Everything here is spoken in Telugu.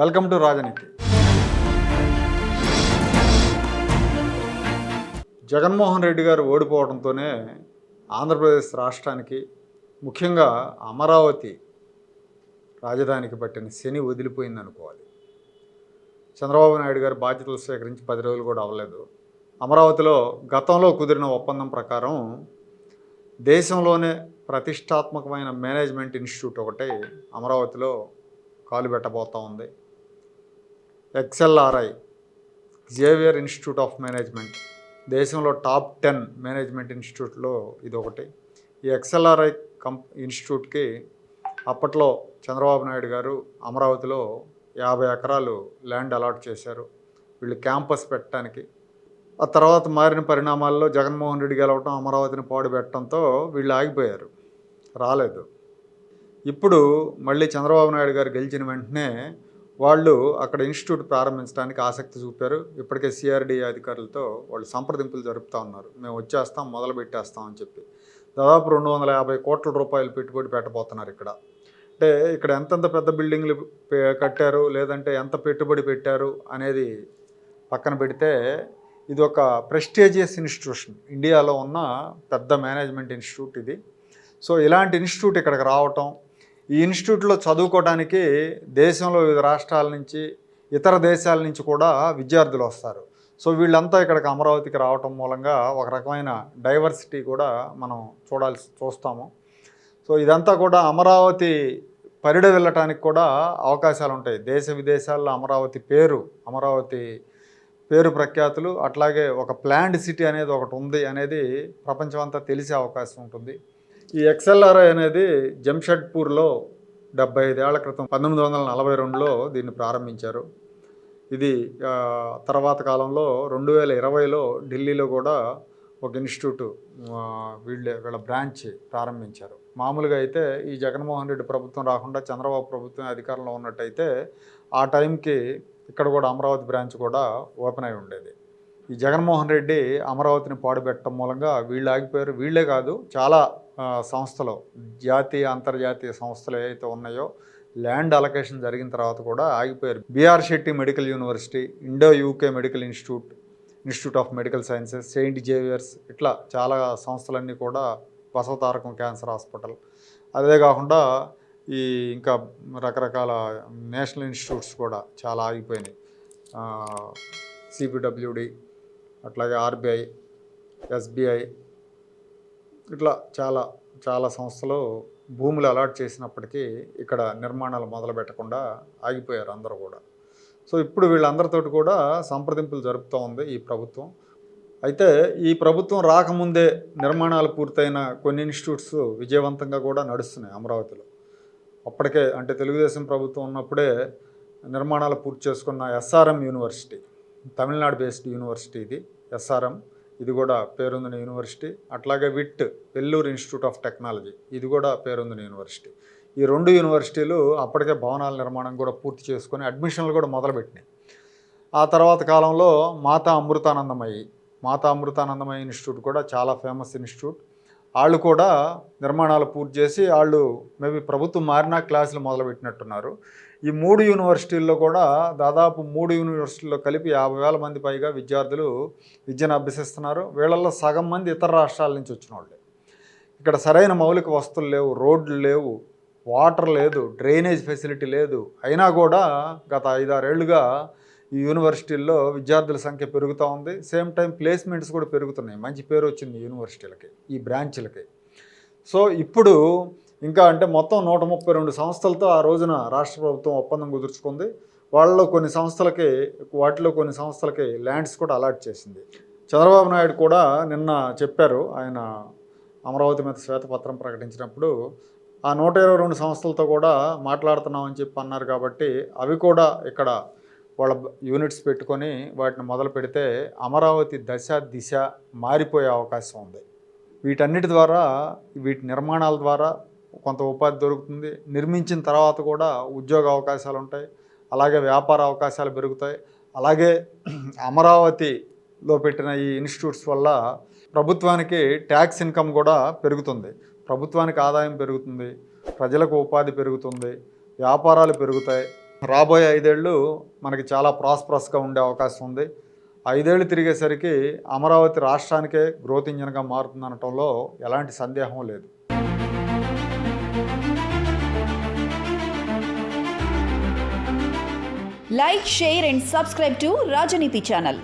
వెల్కమ్ టు రాజనీతి. జగన్మోహన్ రెడ్డి గారు ఓడిపోవడంతోనే ఆంధ్రప్రదేశ్ రాష్ట్రానికి ముఖ్యంగా అమరావతి రాజధానికి పట్టిన శని వదిలిపోయింది అనుకోవాలి చంద్రబాబు నాయుడు గారు బాధ్యతలు స్వీకరించి పది రోజులు కూడా అవ్వలేదు. అమరావతిలో గతంలో కుదిరిన ఒప్పందం ప్రకారం దేశంలోనే ప్రతిష్టాత్మకమైన మేనేజ్మెంట్ ఇన్స్టిట్యూట్ ఒకటి అమరావతిలో కాలు పెట్టబోతూ ఉంది. XLRI Xavier institute of management. దేశంలో టాప్ టెన్ మేనేజ్మెంట్ ఇన్స్టిట్యూట్లో ఇది ఒకటి ఈ ఎక్స్ఎల్ఆర్ఐ కంప్ ఇన్స్టిట్యూట్కి అప్పట్లో చంద్రబాబు నాయుడు గారు అమరావతిలో యాభై ఎకరాలు ల్యాండ్ అలాట్ చేశారు. వీళ్ళు క్యాంపస్ పెట్టడానికి. ఆ తర్వాత మారిన పరిణామాల్లో జగన్మోహన్ రెడ్డి గెలవటం అమరావతిని పాడు పెట్టడంతో వీళ్ళు ఆగిపోయారు. రాలేదు. ఇప్పుడు మళ్ళీ చంద్రబాబు నాయుడు గారు గెలిచిన వెంటనే వాళ్ళు అక్కడ ఇన్స్టిట్యూట్ ప్రారంభించడానికి ఆసక్తి చూపారు. ఇప్పటికే సిఆర్డీఏ అధికారులతో వాళ్ళు సంప్రదింపులు జరుపుతూ ఉన్నారు. మేము వచ్చేస్తాం మొదలు పెట్టేస్తాం అని చెప్పి. దాదాపు రెండు వందల యాభై కోట్ల రూపాయలు పెట్టుబడి పెట్టబోతున్నారు ఇక్కడ. అంటే ఇక్కడ ఎంతెంత పెద్ద బిల్డింగ్లు కట్టారు లేదంటే ఎంత పెట్టుబడి పెట్టారు అనేది పక్కన పెడితే ఇది ఒక ప్రెస్టీజియస్ ఇన్స్టిట్యూషన్. ఇండియాలో ఉన్న పెద్ద మేనేజ్మెంట్ ఇన్స్టిట్యూట్ ఇది. సో ఇలాంటి ఇన్స్టిట్యూట్ ఇక్కడికి రావటం ఈ ఇన్స్టిట్యూట్లో చదువుకోవడానికి దేశంలో వివిధ రాష్ట్రాల నుంచి ఇతర దేశాల నుంచి కూడా విద్యార్థులు వస్తారు. సో వీళ్ళంతా ఇక్కడికి అమరావతికి రావటం మూలంగా ఒక రకమైన డైవర్సిటీ కూడా మనం చూడాల్సి చూస్తాము. సో ఇదంతా కూడా అమరావతి పరిడ వెళ్ళటానికి కూడా అవకాశాలు ఉంటాయి. దేశ విదేశాల్లో అమరావతి పేరు అమరావతి పేరు ప్రఖ్యాతులు అట్లాగే ఒక ప్లాండ్ సిటీ అనేది ఒకటి ఉంది అనేది ప్రపంచమంతా తెలిసే అవకాశం ఉంటుంది. ఈ ఎక్స్ఎల్ఆర్ఐ అనేది జంషెడ్పూర్లో డెబ్బై ఐదేళ్ళ క్రితం పంతొమ్మిది వందల నలభై రెండులో దీన్ని ప్రారంభించారు. ఇది తర్వాత కాలంలో రెండు వేల ఇరవైలో ఢిల్లీలో కూడా ఒక ఇన్స్టిట్యూట్ వీళ్ళ వీళ్ళే వీళ్ళ బ్రాంచ్ ప్రారంభించారు. మామూలుగా అయితే ఈ జగన్మోహన్ రెడ్డి ప్రభుత్వం రాకుండా చంద్రబాబు ప్రభుత్వం అధికారంలో ఉన్నట్టయితే ఆ టైంకి ఇక్కడ కూడా అమరావతి బ్రాంచ్ కూడా ఓపెన్ అయి ఉండేది. ఈ జగన్మోహన్ రెడ్డి అమరావతిని పాడుపెట్టడం మూలంగా వీళ్ళు ఆగిపోయారు. వీళ్ళే కాదు చాలా సంస్థలు జాతీయ అంతర్జాతీయ సంస్థలు ఏవైతే ఉన్నాయో ల్యాండ్ అలొకేషన్ జరిగిన తర్వాత కూడా ఆగిపోయారు. BR Shetty medical university Indo UK medical institute institute of medical sciences Saint Xavier's ఇట్లా చాలా సంస్థలన్నీ కూడా బసవతారకం క్యాన్సర్ హాస్పిటల్. అదే కాకుండా ఈ ఇంకా రకరకాల నేషనల్ ఇన్స్టిట్యూట్స్ కూడా చాలా ఆగిపోయినాయి. సిపిడబ్ల్యూడి అట్లాగే ఆర్బీఐ ఎస్బీఐ ఇట్లా చాలా చాలా సంస్థలు భూములు అలాట్ చేసినప్పటికీ ఇక్కడ నిర్మాణాలు మొదలు పెట్టకుండా ఆగిపోయారు అందరూ కూడా. సో ఇప్పుడు వీళ్ళందరితోటి కూడా సంప్రదింపులు జరుపుతూ ఉంది ఈ ప్రభుత్వం. అయితే ఈ ప్రభుత్వం రాకముందే నిర్మాణాలు పూర్తయిన కొన్ని ఇన్స్టిట్యూట్స్ విజయవంతంగా కూడా నడుస్తున్నాయి అమరావతిలో. అప్పటికే అంటే తెలుగుదేశం ప్రభుత్వం ఉన్నప్పుడే నిర్మాణాలు పూర్తి చేసుకున్న SRM university Tamil Nadu based university ఇది ఎస్ఆర్ఎం. ఇది కూడా పేరొందిన యూనివర్సిటీ. అట్లాగే VIT Vellore institute of technology ఇది కూడా పేరొందిన యూనివర్సిటీ. ఈ రెండు యూనివర్సిటీలు అప్పటికే భవనాల నిర్మాణం కూడా పూర్తి చేసుకొని అడ్మిషన్లు కూడా మొదలుపెట్టినాయి. ఆ తర్వాత కాలంలో మాతా అమృతానందమయ్యి మాతా అమృతానందమయ్య ఇన్స్టిట్యూట్ కూడా చాలా ఫేమస్ ఇన్స్టిట్యూట్. వాళ్ళు కూడా నిర్మాణాలు పూర్తి చేసి వాళ్ళు మేబీ ప్రభుత్వం మారినా క్లాసులు మొదలుపెట్టినట్టున్నారు. ఈ మూడు యూనివర్సిటీల్లో కూడా దాదాపు మూడు యూనివర్సిటీల్లో కలిపి యాభై వేల మంది పైగా విద్యార్థులు విద్యను అభ్యసిస్తున్నారు. వీళ్ళల్లో సగం మంది ఇతర రాష్ట్రాల నుంచి వచ్చిన వాళ్ళే ఇక్కడ సరైన మౌలిక వస్తువులు లేవు రోడ్లు లేవు వాటర్ లేదు డ్రైనేజ్ ఫెసిలిటీ లేదు. అయినా కూడా గత ఐదారేళ్ళుగా ఈ యూనివర్సిటీల్లో విద్యార్థుల సంఖ్య పెరుగుతూ ఉంది. సేమ్ టైం ప్లేస్మెంట్స్ కూడా పెరుగుతున్నాయి. మంచి పేరు వచ్చింది యూనివర్సిటీలకి ఈ బ్రాంచ్లకి. సో ఇప్పుడు ఇంకా అంటే మొత్తం నూట ముప్పై రెండు సంస్థలతో ఆ రోజున రాష్ట్ర ప్రభుత్వం ఒప్పందం కుదుర్చుకుంది. వాళ్ళలో కొన్ని సంస్థలకి వాటిలో కొన్ని సంస్థలకి ల్యాండ్స్ కూడా అలాట్ చేసింది. చంద్రబాబు నాయుడు కూడా నిన్న చెప్పారు ఆయన అమరావతి మీద శ్వేతపత్రం ప్రకటించినప్పుడు ఆ నూట ఇరవై రెండు సంస్థలతో కూడా మాట్లాడుతున్నామని చెప్పి అన్నారు కాబట్టి అవి కూడా ఇక్కడ వాళ్ళ యూనిట్స్ పెట్టుకొని వాటిని మొదలు పెడితే అమరావతి దశ దిశ మారిపోయే అవకాశం ఉంది. వీటన్నిటి ద్వారా వీటి నిర్మాణాల ద్వారా కొంత ఉపాధి దొరుకుతుంది. నిర్మించిన తర్వాత కూడా ఉద్యోగ అవకాశాలు ఉంటాయి. అలాగే వ్యాపార అవకాశాలు పెరుగుతాయి. అలాగే అమరావతిలో పెట్టిన ఈ ఇన్స్టిట్యూట్స్ వల్ల ప్రభుత్వానికి ట్యాక్స్ ఇన్కమ్ కూడా పెరుగుతుంది. ప్రభుత్వానికి ఆదాయం పెరుగుతుంది. ప్రజలకు ఉపాధి పెరుగుతుంది. వ్యాపారాలు పెరుగుతాయి. రాబోయే ఐదేళ్ళు మనకి చాలా ప్రాస్పరస్గా ఉండే అవకాశం ఉంది. ఐదేళ్ళు తిరిగేసరికి అమరావతి రాష్ట్రానికే గ్రోత్ ఇంజన్గా మారుతుందనటంలో ఎలాంటి సందేహం లేదు. Like share and subscribe to Rajaniti channel